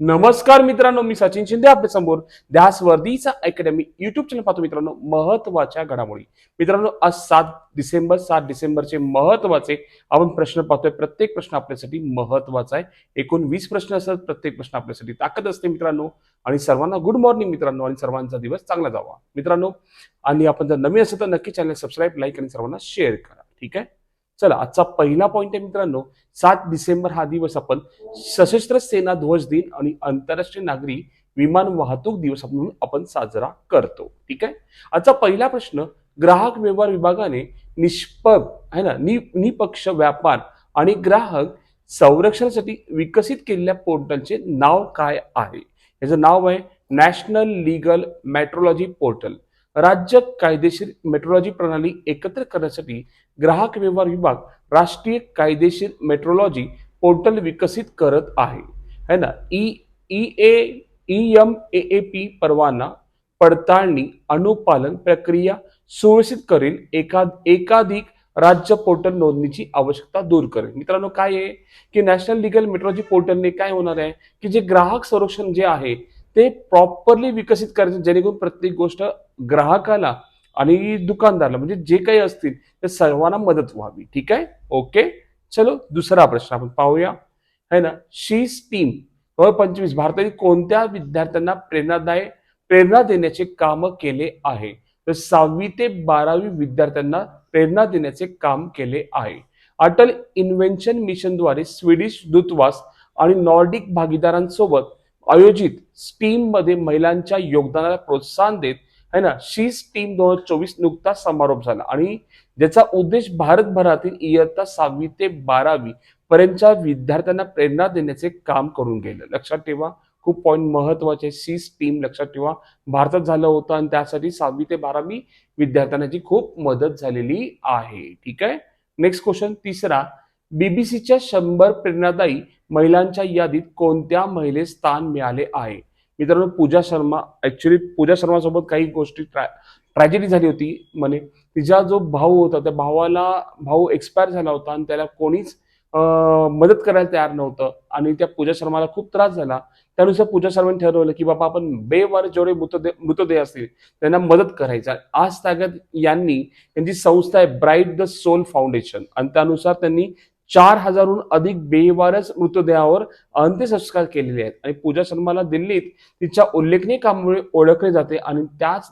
नमस्कार मित्रांनो मी सचिन शिंदे आपल्यासमोर ध्यास वर्दीचा अकॅडमी युट्यूब चॅनल पाहतो मित्रांनो महत्त्वाच्या घडामोडी. मित्रांनो आज सात डिसेंबर सात डिसेंबरचे महत्त्वाचे आपण प्रश्न पाहतोय. प्रत्येक प्रश्न आपल्यासाठी महत्त्वाचा आहे. एकूण वीस प्रश्न असतात प्रत्येक प्रश्न आपल्यासाठी ताकद असते मित्रांनो. आणि सर्वांना गुड मॉर्निंग मित्रांनो आणि सर्वांचा दिवस चांगला जावा. मित्रांनो आणि आपण जर नवीन असेल तर नक्की चॅनल सबस्क्राईब लाईक आणि सर्वांना शेअर करा. ठीक आहे? चला आजचा पहिला पॉईंट आहे मित्रांनो सात डिसेंबर हा दिवस आपण सशस्त्र सेना ध्वज दिन आणि आंतरराष्ट्रीय नागरी विमान वाहतूक दिवस म्हणून आपण साजरा करतो. ठीक आहे? आजचा पहिला प्रश्न ग्राहक व्यवहार विभागाने निष्पक आहे ना नि निपक्ष व्यापार आणि ग्राहक संरक्षणासाठी विकसित केलेल्या पोर्टलचे नाव काय आहे? याचं नाव आहे नॅशनल लीगल मॅट्रोलॉजी पोर्टल. राज्य कायदेशीर मेट्रोलॉजी प्रणाली एकत्र करण्यासाठी ग्राहक व्यवहार विभाग राष्ट्रीय कायदेशीर मेट्रोलॉजी पोर्टल विकसित करत आहे. है ना? E E A E M A A P परवाना पडताळणी अनुपालन प्रक्रिया सुरक्षित करेल एका एकाधिक राज्य पोर्टल नोंदणीची आवश्यकता दूर करेल मित्रांनो काय आहे? की नॅशनल लिगल मेट्रोलॉजी पोर्टलने काय होणार आहे? की जे ग्राहक संरक्षण जे आहे ते प्रॉपरली विकसित करायचं जेणेकरून प्रत्येक गोष्ट ग्राहकाला आणि दुकानदाराला म्हणजे जे काही असतील ते सर्वांना मदत व्हावी. ठीक आहे? ओके चलो दुसरा प्रश्न आपण पाहूया. है ना? शी स्टीम हो, पंचवीस. भारतातील कोणत्या विद्यार्थ्यांना प्रेरणादायी प्रेरणा देण्याचे काम केले आहे? तर सहावी ते बारावी विद्यार्थ्यांना प्रेरणा देण्याचे काम केले आहे. अटल इन्व्हेन्शन मिशनद्वारे स्वीडिश दूतवास आणि नॉर्डिक भागीदारांसोबत आयोजित स्टीममध्ये महिलांच्या योगदानाला प्रोत्साहन देत है ना? शी स्टीम दोन हजार चोवीस नुकताच समारोप झाला. आणि ज्याचा उद्देश भारतभरातील इयत्ता सहावी ते बारावी पर्यंतच्या विद्यार्थ्यांना प्रेरणा देण्याचे काम करून गेलं. लक्षात ठेवा खूप पॉईंट महत्त्वाचे सी स्टीम लक्षात ठेवा. भारतात झालं होतं आणि त्यासाठी सहावी ते बारावी विद्यार्थ्यांची खूप मदत झालेली आहे. ठीक आहे? नेक्स्ट क्वेश्चन तिसरा. बीबीसीच्या शंभर प्रेरणादायी महिलांच्या यादीत कोणत्या महिलेस स्थान मिळाले आहे? मित्रांनो पूजा शर्मा ऍक्च्युली पूजा शर्मा सोबत काही गोष्टी ट्रॅजेडी झाली होती. म्हणे तिचा जो भाऊ होता त्या भावाला भाऊ एक्सपायर झाला होता आणि त्याला कोणीच मदत करायला तयार नव्हतं आणि त्या पूजा शर्माला खूप त्रास झाला. त्यानुसार पूजा शर्माने ठरवलं की बाबा आपण बेवार जेवढे मृतदेह मृतदेह असतील त्यांना मदत करायचा. आज तागत यांनी त्यांची संस्था आहे ब्राईट द सोल फाउंडेशन आणि त्यानुसार त्यांनी चार हजारहून अधिक बेवारस मृतदेहावर अंत्यसंस्कार केलेले आहेत. आणि पूजा शर्माला दिल्लीत तिच्या उल्लेखनीय कामामुळे ओळखले जाते आणि त्याच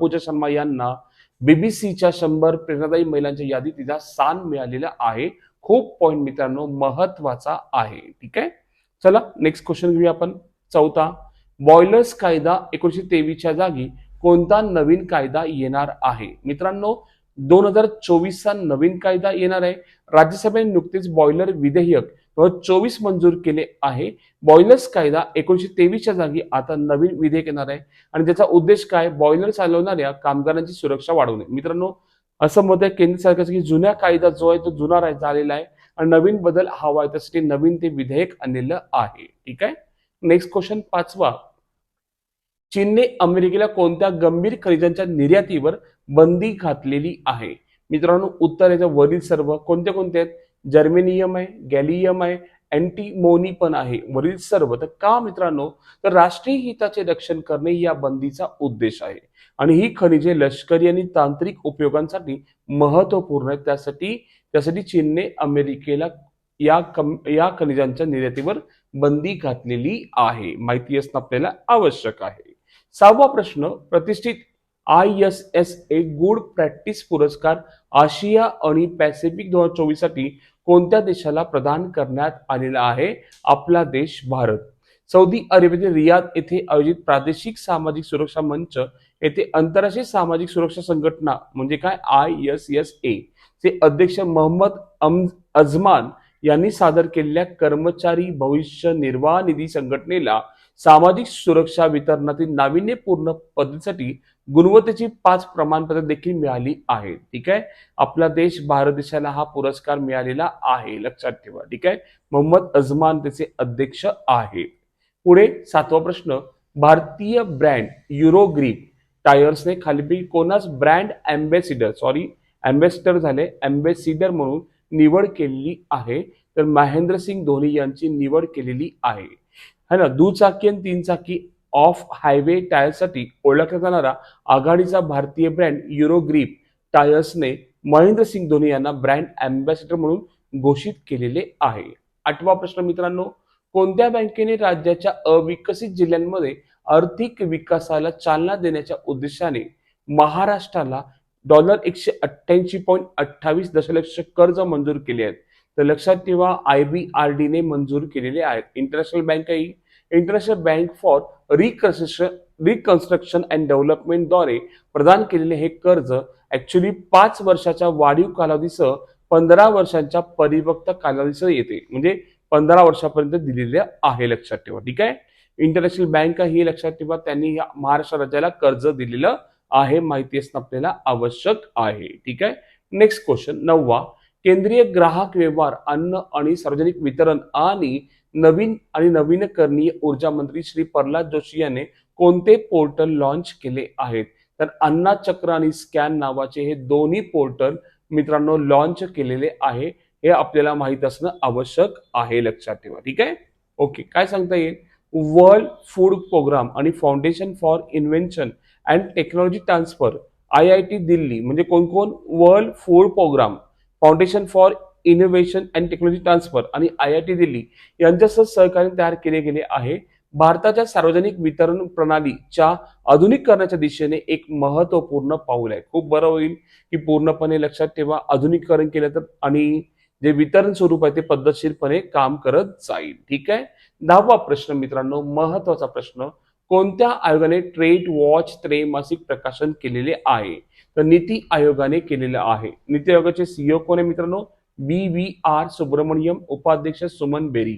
पूजा शर्मा यांना बीबीसीच्या शंभर प्रेरणादायी महिलांच्या यादीत तिचा स्थान मिळालेलं आहे. खूप पॉईंट मित्रांनो महत्त्वाचा आहे. ठीक आहे? चला नेक्स्ट क्वेश्चन घेऊया आपण. चौथा बॉयलर्स कायदा एकोणीशे तेवीसच्या जागी कोणता नवीन कायदा येणार आहे? मित्रांनो दोन हजार चोवीसचा नवीन कायदा येणार आहे. राज्यसभेने नुकतेच बॉयलर विधेयक दोन हजार चोवीस मंजूर केले आहे. बॉयलर्स कायदा एकोणीशे तेवीसच्या जागी आता नवीन विधेयक येणार आहे. आणि त्याचा उद्देश काय? बॉयलर चालवणाऱ्या कामगारांची सुरक्षा वाढवणे. मित्रांनो असं मत आहे केंद्र सरकारचं की जुन्या कायदा जो आहे तो जुना राह- झालेला आहे आणि नवीन बदल हवा आहे. त्यासाठी नवीन ते विधेयक आणलेलं आहे. ठीक आहे? नेक्स्ट क्वेश्चन पाचवा. चीनने अमेरिकेला कोणत्या गंभीर खनिजांच्या निर्यातीवर बंदी घातलेली आहे? मित्रांनो उत्तर याच्या वरील सर्व कोणते कोणते आहेत? जर्मेनियम आहे गॅलियम आहे अँटीमोनी पण आहे. वरील सर्व. तर का मित्रांनो? तर राष्ट्रीय हिताचे रक्षण करणे या बंदीचा उद्देश आहे. आणि ही खनिजे लष्करी आणि तांत्रिक उपयोगांसाठी महत्त्वपूर्ण आहेत. त्यासाठी त्यासाठी चीनने अमेरिकेला या कम या खनिजांच्या निर्यातीवर बंदी घातलेली आहे. माहिती असणं आपल्याला आवश्यक आहे. सहावा प्रश्न प्रतिष्ठित I S S A good practice पुरस्कार आशिया आणि पॅसिफिक दोन हजार चोवीससाठी कोणत्या देशाला प्रदान करण्यात आलेला आहे? आपला देश भारत. सौदी अरेबियातील रियाद येथे आयोजित प्रादेशिक सामाजिक सुरक्षा मंच येथे आंतरराष्ट्रीय सामाजिक सुरक्षा संघटना म्हणजे काय? I S S A. चे अध्यक्ष मोहम्मद अम अजमान यांनी सादर केलेल्या कर्मचारी भविष्य निर्वाह निधी संघटनेला सामाजिक सुरक्षा वितरणातील नाविन्यपूर्ण पद्धतीसाठी गुणवत्तेची पाच प्रमाणपत्र देखील मिळाली आहेत ठीक आहे? आपला देश भारत देशाला हा पुरस्कार मिळालेला आहे. लक्षात ठेवा. ठीक आहे? मोहम्मद अजमान त्याचे अध्यक्ष आहे पुढे सातवा प्रश्न. भारतीय ब्रँड युरोग्रीप टायर्सने खालीपैकी कोणास ब्रँड अँबॅसिडर सॉरी अँबॅसिडर झाले अँबॅसिडर म्हणून निवड केलेली आहे. तर महेंद्रसिंग धोनी यांची निवड केलेली आहे. है ना? दुचाकी आणि तीन चाकी ऑफ हायवे टायर्ससाठी ओळखला जाणारा आघाडीचा भारतीय ब्रँड युरोग्रीप टायर्सने महेंद्र सिंग धोनी यांना ब्रँड अँबॅसेडर म्हणून घोषित केलेले आहे. आठवा प्रश्न मित्रांनो कोणत्या बँकेने राज्याच्या अविकसित जिल्ह्यांमध्ये आर्थिक विकासाला चालना देण्याच्या उद्देशाने महाराष्ट्राला डॉलर एकशे अठ्ठ्याऐंशी पॉईंट अठ्ठावीस दशलक्ष कर्ज मंजूर केले आहेत? तर लक्षात ठेवा आय बी आर डी ने मंजूर केलेले आहेत. International bank he international bank for reconstruction reconstruction and डेव्हलपमेंटद्वारे प्रदान केलेले हे कर्ज ॲक्च्युली पाच वर्षाच्या वाढीव कालावधीसह पंधरा वर्षांच्या परिपक्व कालावधीसह येते. म्हणजे पंधरा वर्षापर्यंत दिलेले आहे लक्षात ठेवा. ठीक आहे? इंटरनॅशनल बँक ही लक्षात ठेवा. त्यांनी या महाराष्ट्र राज्याला कर्ज दिलेलं आहे. माहिती असणं आपल्याला आवश्यक आहे. ठीक आहे? नेक्स्ट क्वेश्चन नववा. केंद्रीय ग्राहक व्यवहार अन्न आणि सार्वजनिक वितरण आणि नवीन आणि नवीनकरणीय ऊर्जा मंत्री श्री प्रल्हाद जोशी यांनी कोणते पोर्टल लॉन्च केले आहेत? तर अन्ना चक्र आणि स्कॅन नावाचे हे दोन्ही पोर्टल मित्रांनो लॉन्च केलेले आहे. हे आपल्याला माहीत असणं आवश्यक आहे. लक्षात ठेवा. ठीक आहे? ओके काय सांगता येईल? वर्ल्ड फूड प्रोग्राम आणि foundation for invention and technology transfer I I T Delhi म्हणजे कोण कोण? World food programme foundation for innovation and technology transfer आणि आय आय टी दिल्ली यांच्यासह सहकार्य तयार केले गेले आहे. भारताच्या सार्वजनिक वितरण प्रणालीच्या आधुनिकीकरणाच्या दिशेने एक महत्त्वपूर्ण पाऊल आहे. खूप बरं होईल की पूर्णपणे लक्षात ठेवा आधुनिकीकरण केलं तर आणि जे वितरण स्वरूप आहे ते पद्धतशीरपणे काम करत जाईल. ठीक आहे? दहावा प्रश्न मित्रांनो महत्त्वाचा प्रश्न कोणत्या आयोगाने ट्रेड वॉच त्रैमासिक प्रकाशन केलेले आहे? तर नीती आयोगाने केलेलं आहे. नीती आयोगाचे सीईओ कोण आहे मित्रांनो? बी व्ही आर सुब्रमण्यम उपाध्यक्ष सुमन बेरी.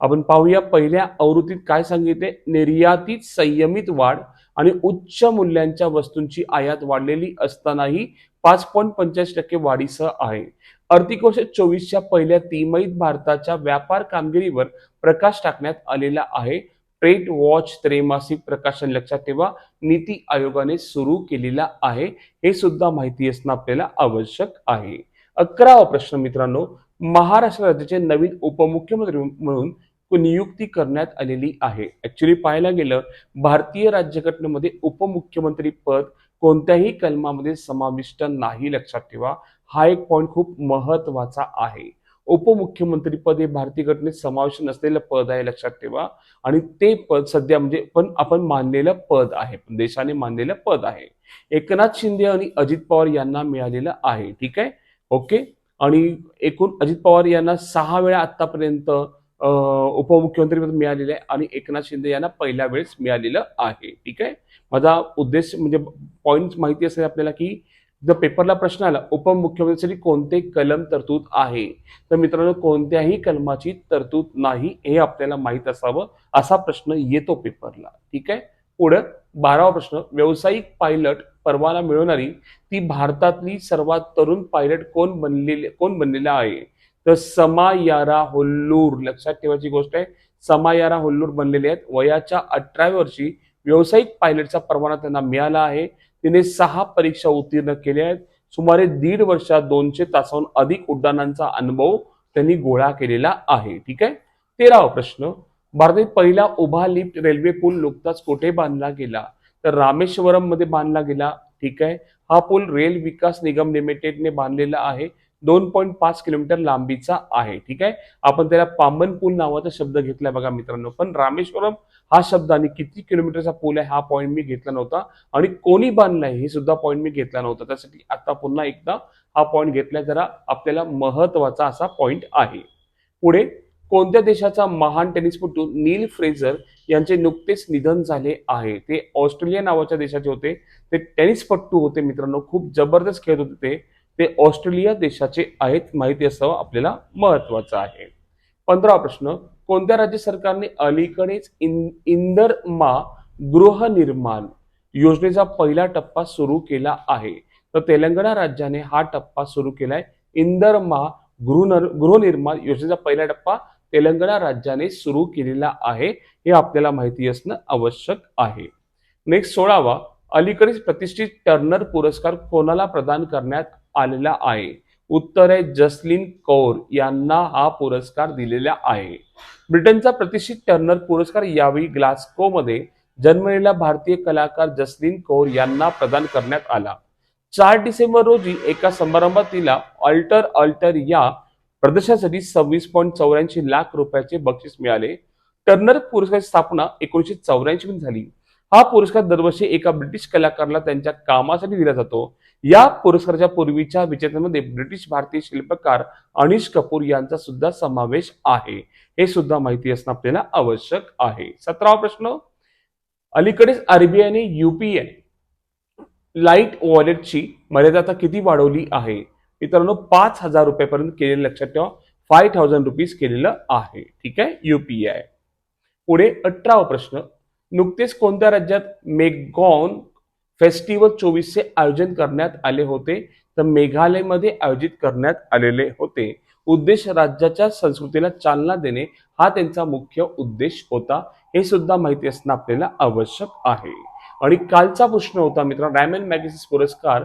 आपण पाहूया पहिल्या आवृत्तीत काय सांगितले? निर्यातीत संयमित वाढ आणि उच्च मूल्यांच्या वस्तूंची आयात वाढलेली असतानाही पाच पॉईंट पंच्याऐंशी टक्के वाढीसह आहे. आर्थिक वर्ष चोवीसच्या पहिल्या तिमाहीत भारताच्या व्यापार कामगिरीवर प्रकाश टाकण्यात आलेला आहे. ट्रेट वॉच त्रैमासिक प्रकाशन लक्षात ठेवा. नीती आयोगाने सुरू केलेला आहे. हे सुद्धा माहिती असणं आपल्याला आवश्यक आहे. अकरावा प्रश्न मित्रांनो महाराष्ट्र राज्याचे नवीन उपमुख्यमंत्री म्हणून नियुक्ती करण्यात आलेली आहे. ऍक्च्युली पाहायला गेलं भारतीय राज्यघटनेमध्ये उपमुख्यमंत्री पद कोणत्याही कलमामध्ये समाविष्ट नाही लक्षात ठेवा. हा एक पॉइंट खूप महत्त्वाचा आहे. उपमुख्यमंत्री पद हे भारतीय घटनेत समावेश नसलेलं पद आहे लक्षात ठेवा. आणि ते पद सध्या म्हणजे पण आपण मानलेलं पद आहे. देशाने मानलेलं पद आहे. एकनाथ शिंदे आणि अजित पवार यांना मिळालेलं आहे. ठीक आहे? ओके? आणि एकूण अजित पवार यांना सहा वेळा आतापर्यंत उपमुख्यमंत्री पद मिळालेलं आहे आणि एकनाथ शिंदे यांना पहिल्या वेळेस मिळालेलं आहे. ठीक आहे? माझा उद्देश म्हणजे पॉइंट माहिती असेल आपल्याला की जर पेपरला प्रश्न आला उपमुख्यमंत्र्यांसाठी कोणते कलम तरतूद आहे? तर मित्रांनो कोणत्याही कलमाची तरतूद नाही हे आपल्याला माहीत असावं असा प्रश्न येतो पेपरला. ठीक आहे? पुढं बारावा प्रश्न व्यावसायिक पायलट परवाना मिळवणारी ती भारतातली सर्वात तरुण पायलट कोण बनलेले कोण बनलेला आहे? तर समायारा होल्लूर लक्षात ठेवायची गोष्ट आहे. समायारा होल्लूर बनलेले आहेत. वयाच्या अठराव्या वर्षी व्यावसायिक पायलटचा परवाना त्यांना मिळाला आहे. तिने सहा परीक्षा उत्तीर्ण केल्या आहेत. सुमारे दीड वर्षात दोनशे तासाहून अधिक उड्डाणांचा अनुभव त्यांनी गोळा केलेला आहे. ठीक आहे? तेरावा प्रश्न. भारतात पहिला उभा लिफ्ट रेल्वे पूल नुकताच कुठे बांधला गेला? तर रामेश्वरममध्ये बांधला गेला. ठीक आहे? हा पूल रेल विकास निगम लिमिटेडने बांधलेला आहे. दोन पॉईंट पाच किलोमीटर लांबीचा आहे ठीक आहे? आपण त्याला पामन पूल नावाचा शब्द घेतला बघा मित्रांनो. पण रामेश्वरम हा शब्द आणि किती किलोमीटरचा पूल आहे हा पॉईंट मी घेतला नव्हता. आणि कोणी बांधलाय हे सुद्धा पॉईंट मी घेतला नव्हता. त्यासाठी आता पुन्हा एकदा हा पॉईंट घेतला जरा आपल्याला महत्त्वाचा असा पॉईंट आहे. पुढे कोणत्या देशाचा महान टेनिसपटू नील फ्रेझर यांचे नुकतेच निधन झाले आहे? ते ऑस्ट्रेलिया नावाच्या देशाचे होते. ते टेनिसपट्टू होते मित्रांनो. खूप जबरदस्त खेळत होते ते. ते ऑस्ट्रेलिया देशाचे आहेत माहिती असावं आपल्याला महत्वाचं आहे. पंधरा प्रश्न कोणत्या राज्य सरकारने अलीकडेच इन इंदरमा गृहनिर्माण योजनेचा पहिला टप्पा सुरू केला आहे? तर तेलंगणा राज्याने हा टप्पा सुरू केलाय. इंदरमा गृह गृहनिर्माण योजनेचा पहिला टप्पा तेलंगणा राज्याने सुरू केलेला आहे हे आपल्याला माहिती असणं आवश्यक आहे. नेक्स्ट सोळावा अलीकडेच प्रतिष्ठित टर्नर पुरस्कार कोणाला प्रदान करण्यात आलेला आहे. उत्तर आहे जसलिन कौर यांना हा पुरस्कार दिलेला आहे. ब्रिटनचा प्रतिष्ठित टर्नर पुरस्कार यावेळी ग्लास्कोमध्ये जन्मलेल्या भारतीय कलाकार जसलिन कौर यांना प्रदान करण्यात आला. चार डिसेंबर रोजी एका समारंभात तिला अल्टर अल्टर या प्रदर्शनासाठी सव्वीस पॉईंट चौऱ्याऐंशी लाख रुपयाचे बक्षीस मिळाले. टर्नर पुरस्काराची स्थापना एकोणीसशे चौऱ्याऐंशी मध्ये झाली. हा पुरस्कार दरवर्षी एका ब्रिटिश कलाकाराला त्यांच्या कामासाठी दिला जातो. या पुरस्काराच्या पूर्वीच्या विजेत्यांमध्ये ब्रिटिश भारतीय शिल्पकार अनिश कपूर यांचा सुद्धा समावेश आहे. हे सुद्धा माहिती असणं आपल्याला आवश्यक आहे. सतरावा प्रश्न. अलीकडेच आरबीआयने युपीआय लाइट वॉलेटची मर्यादा आता किती वाढवली आहे? मित्रांनो पाच हजार रुपयापर्यंत केलेलं लक्षात ठेवा. फाय थाउजंड रुपीज केलेलं आहे. ठीक आहे? युपीआय पुढे अठरावा प्रश्न. नुकतेच कोणत्या राज्यात मेगॉन फेस्टिवल चोवीसचे आयोजन करण्यात आले होते तर मेघालयमध्ये आयोजित करण्यात आलेले होते. उद्देश राज्याच्या संस्कृतीला चालना देणे हा त्यांचा मुख्य उद्देश होता. हे सुद्धा माहिती असणं आपल्याला आवश्यक आहे. आणि कालचा प्रश्न होता मित्रांनो डायमंड मॅगझिन्स पुरस्कार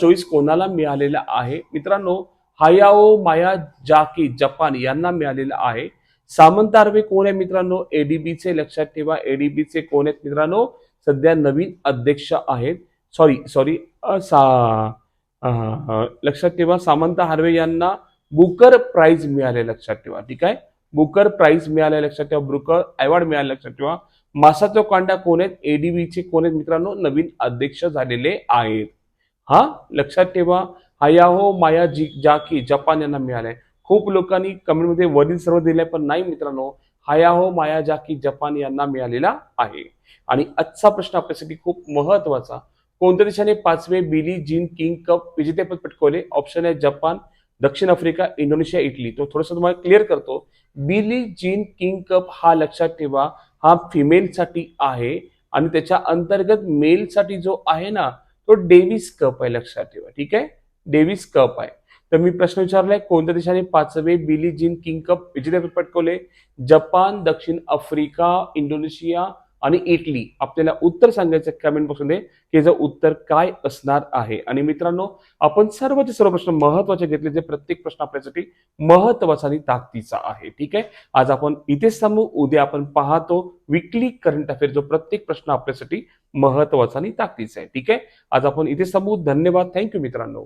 चोवीस कोणाला मिळालेला आहे? मित्रांनो हायाओ माया जाकी जपान यांना मिळालेला आहे. सामंतार्वे कोण आहे मित्रांनो? एडीबीचे लक्षात ठेवा. एडीबीचे कोण आहेत मित्रांनो? सध्या नवीन अध्यक्ष आहेत. सॉरी सॉरी लक्षात ठेवा सामंत हार्वे यांना बुकर प्राइज मिळाले लक्षात ठेवा. ठीक आहे? बुकर प्राइज मिळाले लक्षात ठेवा बुकर अवॉर्ड मिळाले लक्षात ठेवा. मासाचो कांडा कोण आहेत? एडीबीचे कोण आहेत मित्रांनो? नवीन अध्यक्ष झालेले आहेत. हा लक्षात ठेवा. हयाहो माया जी जाकी जपान यांना मिळालाय. खूप लोकांनी कमेंटमध्ये वरील सर्व दिले पण नाही मित्रांनो. हयाहो माया की जपान यांना मिळालेला आहे. आणि आजचा प्रश्न आपल्यासाठी खूप महत्त्वाचा कोणत्या देशाने पाचवे बिली जीन किंग कप विजेतेपद पटकवले? ऑप्शन आहे जपान दक्षिण आफ्रिका इंडोनेशिया इटली. तो थोडस तुम्हाला क्लिअर करतो. बिली जीन किंग कप हा लक्षात ठेवा हा फिमेलसाठी आहे. आणि त्याच्या अंतर्गत मेलसाठी जो आहे ना तो डेव्हिस कप आहे लक्षात ठेवा. ठीक आहे? डेव्हिस कप आहे. तर मी प्रश्न विचारलाय कोणत्या देशाने पाचवे बिली जिन किंग कप विजेतेपद पटकवले? जपान दक्षिण आफ्रिका इंडोनेशिया आणि इटली. आपल्याला उत्तर सांगायचं कमेंट बॉक्समध्ये की याचं उत्तर काय असणार आहे. आणि मित्रांनो आपण सर्वचे सर्व प्रश्न महत्त्वाचे घेतले जे प्रत्येक प्रश्न आपल्यासाठी महत्त्वाचा आणि ताकदीचा आहे. ठीक आहे? आज आपण इथेच थांबू उद्या आपण पाहतो विकली करंट अफेअर जो प्रत्येक प्रश्न आपल्यासाठी महत्त्वाचा आणि ताकदीचा आहे. ठीक आहे? आज आपण इथेच थांबू. धन्यवाद. थँक्यू मित्रांनो.